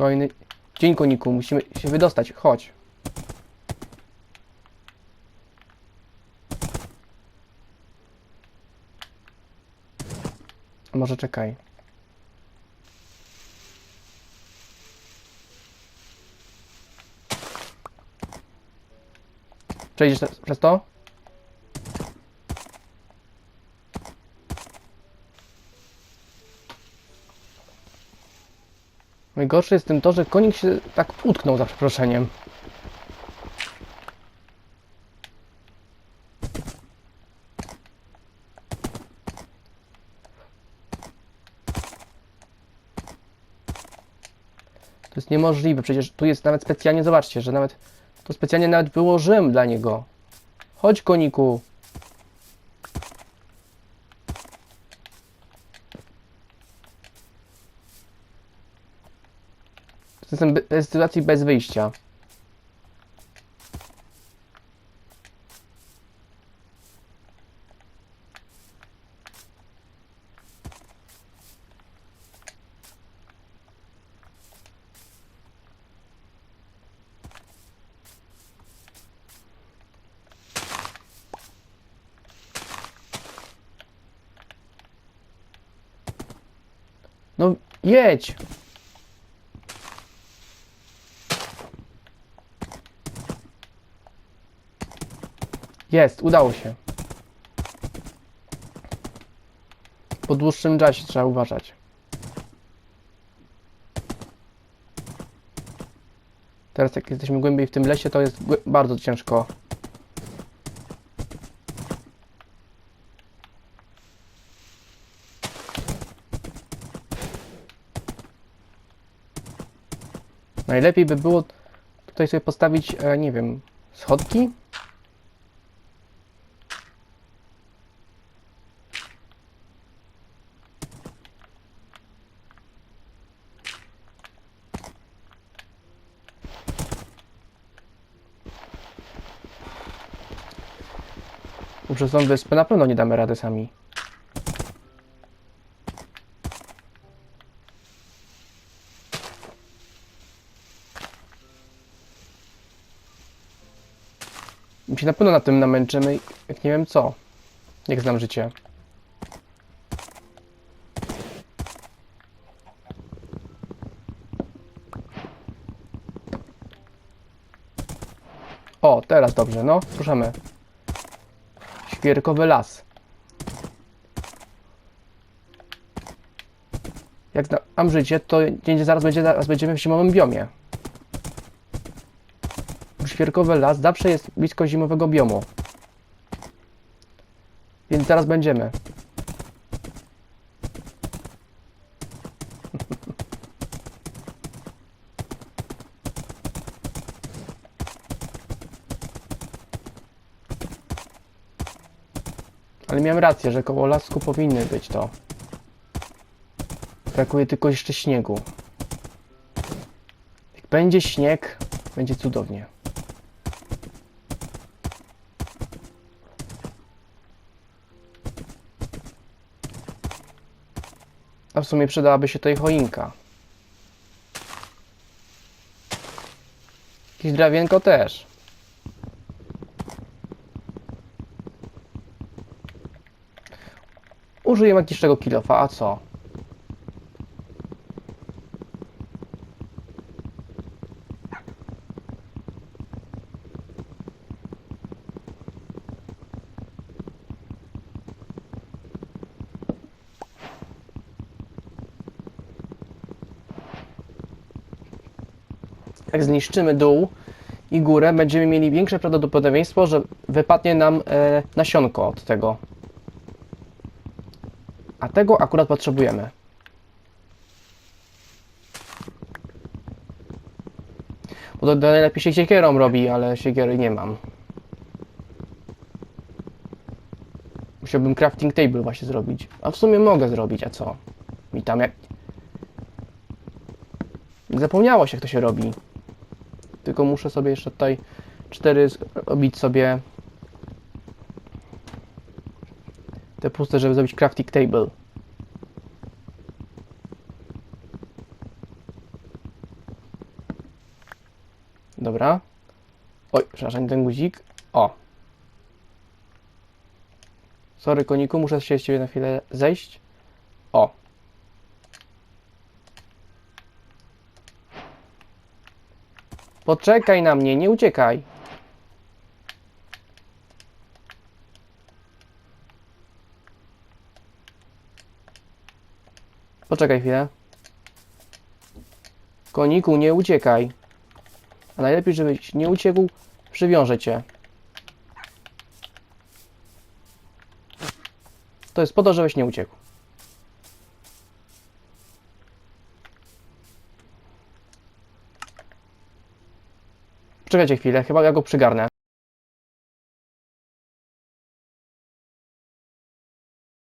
Kolejny dzień koniku, musimy się wydostać, chodź. Może czekaj. Przejdziesz przez to? Najgorsze jest tym to, że konik się tak utknął za przeproszeniem. To jest niemożliwe, przecież tu jest nawet specjalnie, zobaczcie, że nawet to specjalnie nawet wyłożyłem dla niego. Chodź koniku. Jestem w sytuacji bez wyjścia. No jedź! Jest, udało się. Po dłuższym czasie trzeba uważać. Teraz jak jesteśmy głębiej w tym lesie, to jest bardzo ciężko. Najlepiej by było tutaj sobie postawić, e, nie wiem, schodki? Bo Przez tą wyspę na pewno nie damy rady sami. My się na pewno na tym namęczymy, jak nie wiem co. Jak znam życie. O, teraz dobrze, no, ruszamy. Świerkowy las. Jak znam życie, to zaraz, będzie, zaraz będziemy w zimowym biomie. Świerkowy las zawsze jest blisko zimowego biomu. Więc zaraz będziemy. Ale miałem rację, że koło lasku powinny być to. Brakuje tylko jeszcze śniegu. Jak będzie śnieg, będzie cudownie. A w sumie przydałaby się tutaj choinka. Jakieś drawienko też. Użyję magicznego kilofa, a co? Jak zniszczymy dół i górę, będziemy mieli większe prawdopodobieństwo, że wypadnie nam e, nasionko od tego. A tego akurat potrzebujemy. Bo to najlepiej się siekierą robi, ale siekiery nie mam. Musiałbym crafting table właśnie zrobić. A w sumie mogę zrobić, a co? Mi tam jak... Zapomniało się jak to się robi. Tylko muszę sobie jeszcze tutaj cztery robić sobie puste, żeby zrobić crafting table. Dobra. Oj, przepraszam, ten guzik. O. Sorry, koniku, muszę się z ciebie na chwilę zejść. O. Poczekaj na mnie, nie uciekaj. Poczekaj chwilę. Koniku, nie uciekaj. A najlepiej, żebyś nie uciekł, przywiążę cię. To jest po to, żebyś nie uciekł. Poczekajcie chwilę, chyba ja go przygarnę.